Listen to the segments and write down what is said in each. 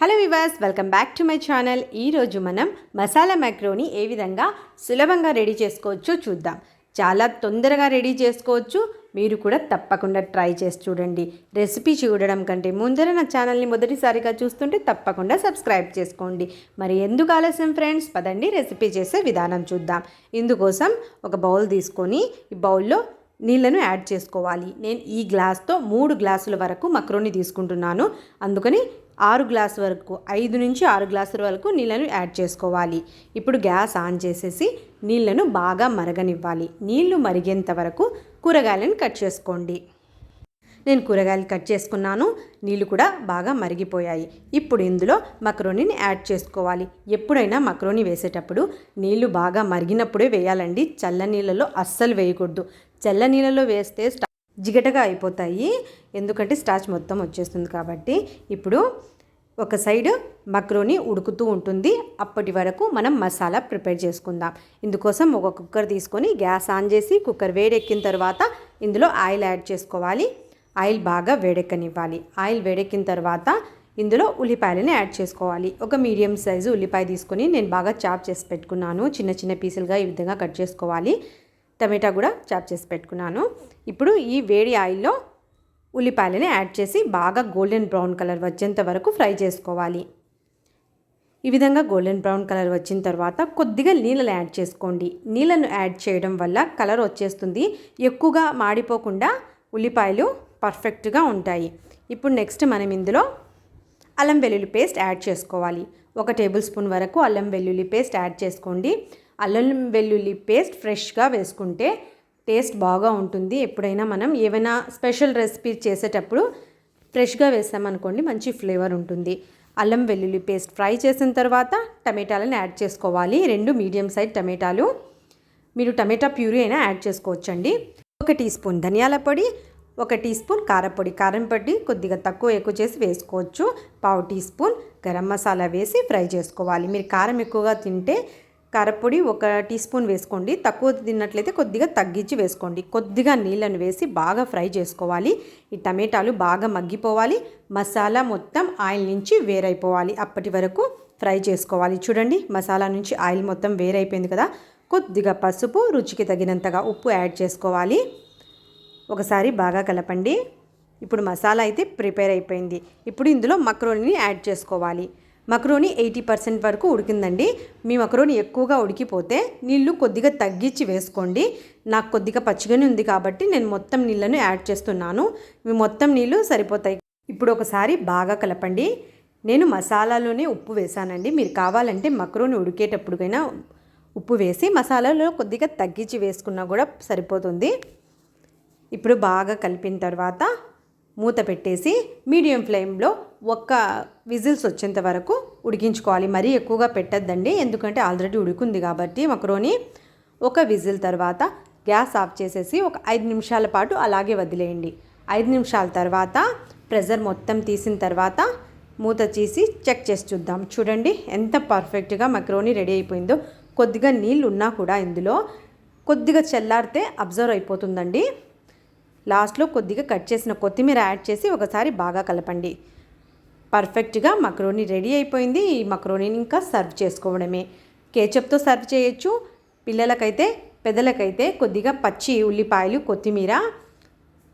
Hello viewers welcome back to my channel ఈరోజు మనం masala macaroni ఏ విధంగా సులభంగా రెడీ చేసుకోవచ్చో చూద్దాం. చాలా తొందరగా రెడీ చేసుకోవచ్చు. మీరు కూడా తప్పకుండా ట్రై చేసి చూడండి. రెసిపీ చూడడం కంటే ముందర నా ఛానల్ని మొదటిసారిగా చూస్తుంటే తప్పకుండా సబ్స్క్రైబ్ చేసుకోండి. మరి ఎందుకు ఆలస్యం ఫ్రెండ్స్ పదండి రెసిపీ చేసే విధానం చూద్దాం. ఇందుకోసం ఒక బౌల్ తీసుకొని ఈ బౌల్లో నీళ్ళను యాడ్ చేసుకోవాలి. నేను ఈ గ్లాస్తో మూడు గ్లాసుల వరకు మక్రోని తీసుకుంటున్నాను. అందుకని ఆరు గ్లాస్ వరకు ఐదు నుంచి ఆరు గ్లాసుల వరకు నీళ్ళను యాడ్ చేసుకోవాలి. ఇప్పుడు గ్యాస్ ఆన్ చేసేసి నీళ్ళను బాగా మరగనివ్వాలి. నీళ్ళు మరిగేంత వరకు కూరగాయలను కట్ చేసుకోండి. నేను కూరగాయలు కట్ చేసుకున్నాను. నీళ్ళు కూడా బాగా మరిగిపోయాయి. ఇప్పుడు ఇందులో మక్రోనిని యాడ్ చేసుకోవాలి. ఎప్పుడైనా మక్రోని వేసేటప్పుడు నీళ్ళు బాగా మరిగినప్పుడే వేయాలండి. చల్ల నీళ్ళలో అస్సలు వేయకూడదు. చల్ల నీళ్ళలో వేస్తే జిగటగా అయిపోతాయి. ఎందుకంటే స్టార్చ్ మొత్తం వచ్చేస్తుంది కాబట్టి ఇప్పుడు ఒక సైడ్ మక్రోని ఉడుకుతూ ఉంటుంది. అప్పటి వరకు మనం మసాలా ప్రిపేర్ చేసుకుందాం. ఇందుకోసం ఒక కుక్కర్ తీసుకొని గ్యాస్ ఆన్ చేసి కుక్కర్ వేడెక్కిన తర్వాత ఇందులో ఆయిల్ యాడ్ చేసుకోవాలి. ఆయిల్ బాగా వేడెక్కనివ్వాలి. ఆయిల్ వేడెక్కిన తర్వాత ఇందులో ఉల్లిపాయలని యాడ్ చేసుకోవాలి. ఒక మీడియం సైజు ఉల్లిపాయ తీసుకొని నేను బాగా చాప్ చేసి పెట్టుకున్నాను. చిన్న చిన్న పీసులుగా ఈ విధంగా కట్ చేసుకోవాలి. టమాటా కూడా చాప్ చేసి పెట్టుకున్నాను. ఇప్పుడు ఈ వేడి ఆయిల్లో ఉల్లిపాయలని యాడ్ చేసి బాగా గోల్డెన్ బ్రౌన్ కలర్ వచ్చేంత వరకు ఫ్రై చేసుకోవాలి. ఈ విధంగా గోల్డెన్ బ్రౌన్ కలర్ వచ్చిన తర్వాత కొద్దిగా నీళ్ళని యాడ్ చేసుకోండి. నీళ్ళను యాడ్ చేయడం వల్ల కలర్ వచ్చేస్తుంది. ఎక్కువగా మాడిపోకుండా ఉల్లిపాయలు పర్ఫెక్ట్గా ఉంటాయి. ఇప్పుడు నెక్స్ట్ మనం ఇందులో అల్లం వెల్లుల్లి పేస్ట్ యాడ్ చేసుకోవాలి. ఒక టేబుల్ స్పూన్ వరకు అల్లం వెల్లుల్లి పేస్ట్ యాడ్ చేసుకోండి. అల్లం వెల్లుల్లి పేస్ట్ ఫ్రెష్గా వేసుకుంటే టేస్ట్ బాగా ఉంటుంది. ఎప్పుడైనా మనం ఏమైనా స్పెషల్ రెసిపీ చేసేటప్పుడు ఫ్రెష్గా వేసామనుకోండి మంచి ఫ్లేవర్ ఉంటుంది. అల్లం వెల్లుల్లి పేస్ట్ ఫ్రై చేసిన తర్వాత టమాటాలను యాడ్ చేసుకోవాలి. రెండు మీడియం సైజ్ టమాటాలు. మీరు టమాటా ప్యూరీ అయినా యాడ్ చేసుకోవచ్చండి. ఒక టీ స్పూన్ ధనియాల పొడి ఒక టీ స్పూన్ కారపొడి కారం పొడి కొద్దిగా తక్కువ ఎక్కువ చేసి వేసుకోవచ్చు. పావు టీ స్పూన్ గరం మసాలా వేసి ఫ్రై చేసుకోవాలి. మీరు కారం ఎక్కువగా తింటే కారపొడి ఒక టీ స్పూన్ వేసుకోండి. తక్కువ తిన్నట్లయితే కొద్దిగా తగ్గించి వేసుకోండి. కొద్దిగా నీళ్ళను వేసి బాగా ఫ్రై చేసుకోవాలి. ఈ టమాటాలు బాగా మగ్గిపోవాలి. మసాలా మొత్తం ఆయిల్ నుంచి వేరైపోవాలి. అప్పటి వరకు ఫ్రై చేసుకోవాలి. చూడండి మసాలా నుంచి ఆయిల్ మొత్తం వేరైపోయింది కదా. కొద్దిగా పసుపు రుచికి తగినంతగా ఉప్పు యాడ్ చేసుకోవాలి. ఒకసారి బాగా కలపండి. ఇప్పుడు మసాలా అయితే ప్రిపేర్ అయిపోయింది. ఇప్పుడు ఇందులో మక్రోనిని యాడ్ చేసుకోవాలి. మక్రోని ఎయిటీ పర్సెంట్ వరకు ఉడికిందండి. మీ మక్రోని ఎక్కువగా ఉడికిపోతే నీళ్ళు కొద్దిగా తగ్గించి వేసుకోండి. నాకు కొద్దిగా పచ్చిగానే ఉంది కాబట్టి నేను మొత్తం నీళ్ళను యాడ్ చేస్తున్నాను. మీ మొత్తం నీళ్ళు సరిపోతాయి. ఇప్పుడు ఒకసారి బాగా కలపండి. నేను మసాలాలోనే ఉప్పు వేసానండి. మీరు కావాలంటే మక్రోని ఉడికేటప్పుడుకైనా ఉప్పు వేసి మసాలాలో కొద్దిగా తగ్గించి వేసుకున్నా కూడా సరిపోతుంది. ఇప్పుడు బాగా కలిపిన తర్వాత మూత పెట్టేసి మీడియం ఫ్లేమ్లో ఒక్క విజిల్స్ వచ్చేంత వరకు ఉడికించుకోవాలి. మరీ ఎక్కువగా పెట్టద్దండి. ఎందుకంటే ఆల్రెడీ ఉడికింది కాబట్టి మక్రోని ఒక విజిల్ తర్వాత గ్యాస్ ఆఫ్ చేసేసి ఒక ఐదు నిమిషాల పాటు అలాగే వదిలేయండి. ఐదు నిమిషాల తర్వాత ప్రెజర్ మొత్తం తీసిన తర్వాత మూత తీసి చెక్ చేసి చూద్దాం. చూడండి ఎంత పర్ఫెక్ట్గా మక్రోని రెడీ అయిపోయిందో. కొద్దిగా నీళ్ళు ఉన్నా కూడా ఇందులో కొద్దిగా చల్లారితే అబ్జర్వ్ అయిపోతుందండి. లాస్ట్లో కొద్దిగా కట్ చేసిన కొత్తిమీర యాడ్ చేసి ఒకసారి బాగా కలపండి. పర్ఫెక్ట్గా మక్రోనీ రెడీ అయిపోయింది. ఈ మక్రోనీని ఇంకా సర్వ్ చేసుకోవడమే. కేచప్తో సర్వ్ చేయొచ్చు. పిల్లలకైతే పెద్దలకైతే కొద్దిగా పచ్చి ఉల్లిపాయలు కొత్తిమీర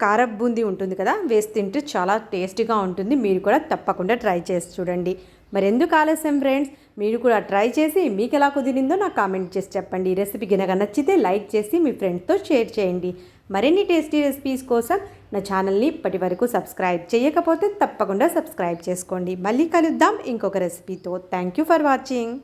కార బూందీ ఉంటుంది కదా వేసి తింటే చాలా టేస్టీగా ఉంటుంది. మీరు కూడా తప్పకుండా ట్రై చేసి చూడండి. మరి ఎందుకు ఆలస్యం ఫ్రెండ్స్? మీరు కూడా ట్రై చేసి మీకు ఎలా కుదిరిందో నాకు కామెంట్ చేసి చెప్పండి. ఈ రెసిపీ కనుక నచ్చితే లైక్ చేసి మీ ఫ్రెండ్స్తో షేర్ చేయండి. మరిన్ని టేస్టీ రెసిపీస్ కోసం నా ఛానల్ని ఇప్పటి వరకు సబ్స్క్రైబ్ చేయకపోతే తప్పకుండా సబ్స్క్రైబ్ చేసుకోండి. మళ్ళీ కలుద్దాం ఇంకొక రెసిపీతో. Thank you for watching.